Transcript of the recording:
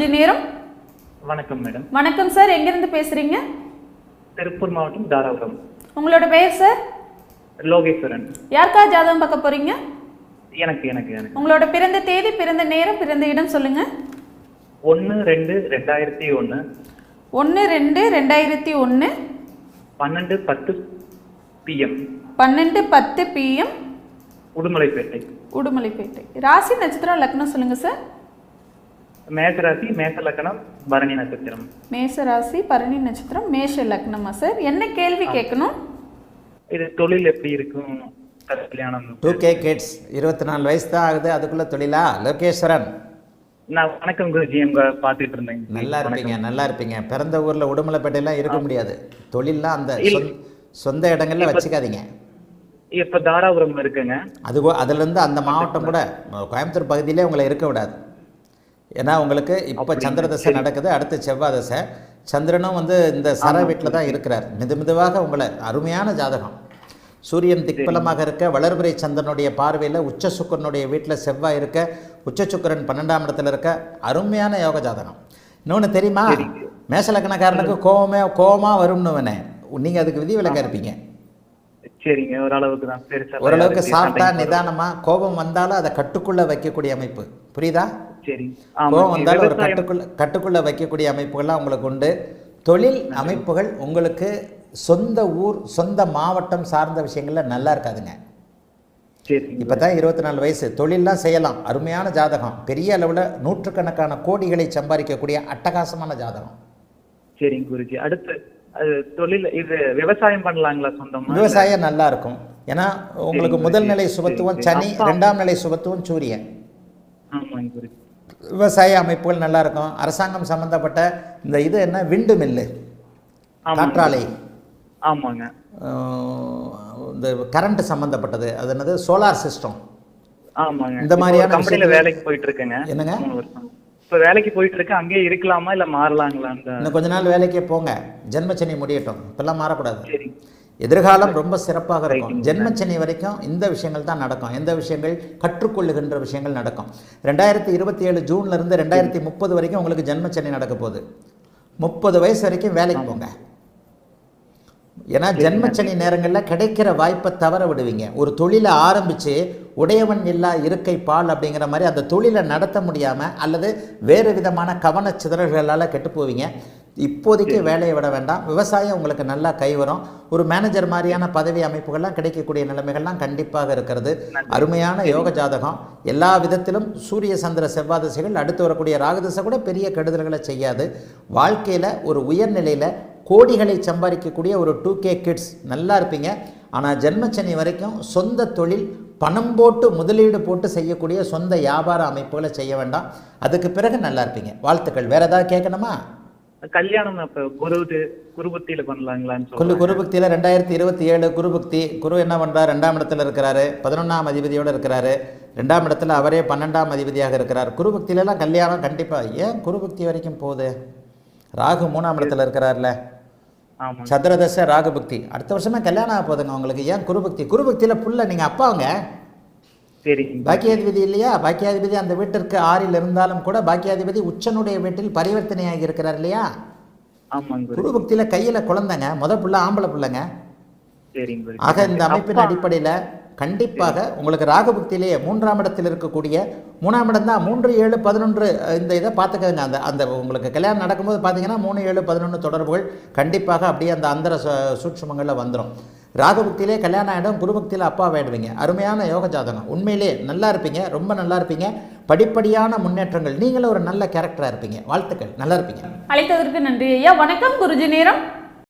குருஜி நேரம். வணக்கம் மேடம். வணக்கம் சார் எங்கிருந்து பேசுறீங்க? திருப்பூர் மாவட்டம் தாராபுரம். உங்களோட பெயர் சார் லோகேஸ்வரன். யாருக்கா ஜாதகம் பார்க்க போறீங்க? எனக்கு எனக்கு எனக்கு. உங்களோட பிறந்த தேதி பிறந்த நேரம் பிறந்த இடம் சொல்லுங்க. ஒன்று ரெண்டு ரெண்டாயிரத்தி ஒன்று ஒன்று ரெண்டு ரெண்டாயிரத்தி ஒன்று பன்னெண்டு பத்து பிஎம் பன்னெண்டு பத்து பிஎம் உடுமலைப்பேட்டை. உடுமலைப்பேட்டை. ராசி நட்சத்திரம் லக்னம் சொல்லுங்க சார் மேசராசி மேச லக்கணம் பரணி நட்சத்திரம். மேஷ ராசி பரணி நட்சத்திரம் மேஷ லக்னமா சார். என்ன கேள்வி கேட்கணும்? இது தொழில் எப்படி இருக்கும்? கல்யாணம். டூ கே கிட்ஸ் இருபத்தி நாலு வயசு தான் ஆகுது அதுக்குள்ளே தொழிலா? லோகேஸ்வரன். நான் வணக்கம் குருஜி உங்க பார்த்துட்டு இருந்தேன். நல்லா இருப்பீங்க நல்லா இருப்பீங்க. பிறந்த ஊரில் உடுமலைப்பேட்டையெல்லாம் இருக்க முடியாது. தொழில்லாம் அந்த சொந்த- இடங்கள்ல வச்சுக்காதீங்க. இப்ப தாராபுரம் இருக்குங்க. அது கூட- அதுலேருந்து அந்த மாவட்டம் கூட கோயம்புத்தூர் பகுதியிலே உங்களை இருக்க விடாது. ஏன்னா உங்களுக்கு இப்போ சந்திர தசை நடக்குது அடுத்து செவ்வாய் தசை சந்திரனும் வந்து இந்த சர வீட்டில் தான் இருக்கிறார். மிது மிதுவாக உங்களை அருமையான ஜாதகம். சூரியன் திக்பலமாக இருக்க வளர்பிறை சந்திரனுடைய பார்வையில் உச்ச சுக்கரனுடைய வீட்டில் செவ்வாய் இருக்க உச்ச சுக்கரன் பன்னெண்டாம் இடத்துல இருக்க அருமையான யோக ஜாதகம். இன்னொன்று தெரியுமா? மேசலக்கணக்காரனுக்கு கோவமே கோவமாக வரும்னுவனே. நீங்கள் அதுக்கு விதிவிலக்கா இருப்பீங்க சரிங்க. ஓரளவுக்கு தான். ஓரளவுக்கு சாப்பிட்டா சண்டைக்கு நிதானமா கோபம் வந்தாலும் அதை கட்டுக்குள்ள வைக்கக்கூடிய அமைப்பு. புரியுதா? கட்டுக்குள்ள கட்டுக்குள்ள வைக்கக்கூடிய அமைப்புகள்லாம் உங்களுக்கு உண்டு. தொழில் அமைப்புகள் உங்களுக்கு சொந்த ஊர் சொந்த மாவட்டம் சார்ந்த விஷயங்கள்ல நல்லா இருக்காதுங்க. இப்போ தான் இருபத்தி நாலு வயசு. தொழிலெலாம் செய்யலாம். அருமையான ஜாதகம். பெரிய அளவில் நூற்றுக்கணக்கான கோடிகளை சம்பாதிக்கக்கூடிய அட்டகாசமான ஜாதகம். சரிங்க குருஜி. அடுத்து தொழில் இது விவசாயம் பண்ணலாங்களா சொந்தமா? விவசாயம் நல்லா இருக்கும். ஏன்னா உங்களுக்கு முதல் நிலை சுபத்துவம் சனி ரெண்டாம் நிலை சுபத்துவம் சூரியன். ஆமாங்க குருஜி. விவசாய அமைப்புகள் நல்லா இருக்கும் அரசாங்கம் சம்பந்தப்பட்ட இந்த இது என்ன? Wind mill. காற்றாலை. ஆமாங்க. இந்த கரண்ட் சம்பந்தப்பட்டது. அது என்னது? Solar system. ஆமாங்க. இந்த மாதிரியான கம்பெனில விஷயத்துல- வேலைக்கு போயிட்டு இருக்கேங்க என்னங்க? இப்ப வேலைக்கு போயிட்டு இருக்கேன் அங்கேயே இருக்கலாமா இல்ல மாறலாங்களா இன்னும் கொஞ்ச நாள் வேலைக்கே போங்க. ஜென்மச்சனி முடியட்டும். இப்பெல்லாம் மாறக்கூடாது. எதிர்காலம் ரொம்ப சிறப்பாக இருக்கும். ஜென்மச்சனி வரைக்கும் இந்த விஷயங்கள் தான் நடக்கும். எந்த விஷயங்கள்? கற்றுக்கொள்ளுகின்ற விஷயங்கள் நடக்கும். ரெண்டாயிரத்தி இருபத்தி ஏழு ஜூன்ல இருந்து ரெண்டாயிரத்தி முப்பது வரைக்கும் உங்களுக்கு ஜென்மச்சனி நடக்க போகுது. முப்பது வயசு வரைக்கும் வேலைக்கு போங்க. ஏன்னா ஜென்மச்சனி நேரங்களில் கிடைக்கிற வாய்ப்பை தவற விடுவீங்க. ஒரு தொழிலை ஆரம்பித்து உடையவன் இல்லா இருக்கை பால் அப்படிங்கிற மாதிரி அந்த தொழிலை நடத்த முடியாமல் அல்லது வேறு விதமான கவனச்சிதறல்களால் கெட்டு போவீங்க. இப்போதைக்கு வேலையை விட வேண்டாம். விவசாயம் உங்களுக்கு நல்லா கை வரும். ஒரு மேனேஜர் மாதிரியான பதவி அமைப்புகள்லாம் கிடைக்கக்கூடிய நிலைமைகள்லாம் கண்டிப்பாக இருக்கிறது. அருமையான யோக ஜாதகம். எல்லா விதத்திலும் சூரிய சந்திர செவ்வாய் திசைகள் அடுத்து வரக்கூடிய ராகுதிசை கூட பெரிய கெடுதல்களை செய்யாது. வாழ்க்கையில் ஒரு உயர்நிலையில் கோடிகளை சம்பாதிக்கக்கூடிய ஒரு டூ கே கிட்ஸ் நல்லா இருப்பீங்க. ஆனால் ஜென்மச்சனி வரைக்கும் சொந்த தொழில் பணம் போட்டு முதலீடு போட்டு செய்யக்கூடிய சொந்த வியாபார அமைப்புகளை செய்ய வேண்டாம். அதுக்கு பிறகு நல்லா இருப்பீங்க. வாழ்த்துக்கள். வேற ஏதாவது கேட்கணுமா? கல்யாணம் அப்ப குரு குருபத்தியில பண்ணலாங்களான்னு குருபக்தியில் ரெண்டாயிரத்தி இருபத்தி ஏழு குருபக்தி குரு என்ன பண்ணுறார் ரெண்டாம் இடத்துல இருக்கிறாரு. பதினொன்றாம் அதிபதியோடு இருக்கிறாரு. ரெண்டாம் இடத்துல அவரே பன்னெண்டாம் அதிபதியாக இருக்கிறார். குருபக்தியிலலாம் கல்யாணம் கண்டிப்பாக ஏன் குருபக்தி வரைக்கும் போகுது? ராகு மூணாம் இடத்துல இருக்கிறார்ல. ஆமாங்க. சந்திரதச ராகுபக்தி அடுத்த வருஷமே கல்யாணம் ஆக போதுங்க உங்களுக்கு. ஏன் குருபக்தி குருபக்தியில் புள்ள நீங்கள் அப்பாவுங்க பாக்கியாதிபதி இல்லையா? பாக்கியாதிபதி அந்த வீட்டிற்கு ஆறில் இருந்தாலும் கூட பாக்கியாதிபதி உச்சனுடைய வீட்டில் பரிவர்த்தனையாகி இருக்கிறார் இல்லையா? குரு. குருபக்தியில் கையில் குழந்தைங்க முத புள்ள ஆம்பளை பிள்ளைங்க. ஆக இந்த அமைப்பின் அடிப்படையில் கண்டிப்பாக உங்களுக்கு ராகபக்தியிலேயே மூன்றாம் இடத்தில் இருக்கக்கூடிய மூணாம் இடம் தான் மூன்று ஏழு பதினொன்று இந்த இதை பார்த்துக்கோங்க. அந்த அந்த உங்களுக்கு கல்யாணம் நடக்கும்போது பார்த்தீங்கன்னா மூணு ஏழு பதினொன்று தொடர்புகள் கண்டிப்பாக அப்படியே அந்த அந்தர சூட்சுமங்களில் வந்துடும் ராகபக்தியிலே கல்யாணம் ஆகிடும் குருபக்தியில் அப்பா ஆகிடுவீங்க அருமையான யோக ஜாதகம். உண்மையிலே நல்லா இருப்பீங்க ரொம்ப நல்லா இருப்பீங்க. படிப்படியான முன்னேற்றங்கள். நீங்களும் ஒரு நல்ல கேரக்டராக இருப்பீங்க. வாழ்த்துக்கள். நல்லா இருப்பீங்க. அழைத்ததற்கு நன்றி ஐயா. வணக்கம் குருஜி நேரம்.